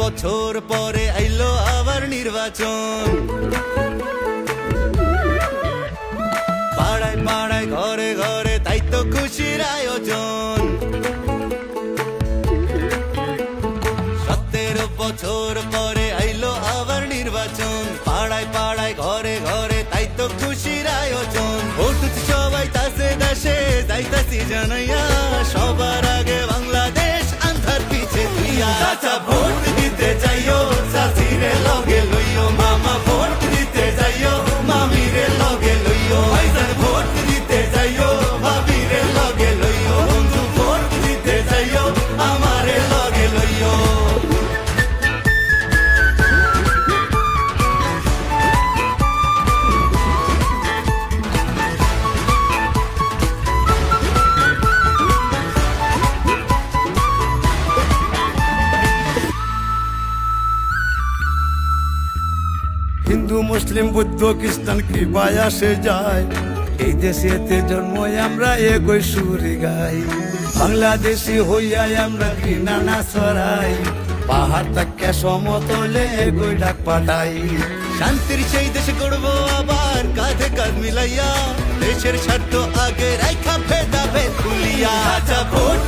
বছর পরে আইলো আবার নির্বাচন। পাড়ায় পাড়ায়, ঘরে ঘরে তাই তো খুশির আয়োজন। সতেরো বছর পরে আইলো আবার নির্বাচন। পাড়ায় পাড়ায়, ঘরে ঘরে তাই তো খুশির আয়োজন। ভোট সবাই, তাসে দাসে তাই তাসি জানাইয়া সবার হিন্দু, মুসলিম, বৌদ্ধ, খ্রিস্টান কৃপায় আসে যায়। এই দেশেতে জন্ম আমরা একই সুরে গাই। বাংলাদেশি হইয়া আমরা ঘৃণা না ছড়াই। পাহাড় তাকে সমতলে একই ডাক পাঠাই। শান্তির সেই দেশে করব আবার, কাঁধে কাঁধ মিলাইয়া। দেশের স্বার্থ আগে রাইখা ভেদা ভেদ আচ্ছা ভোট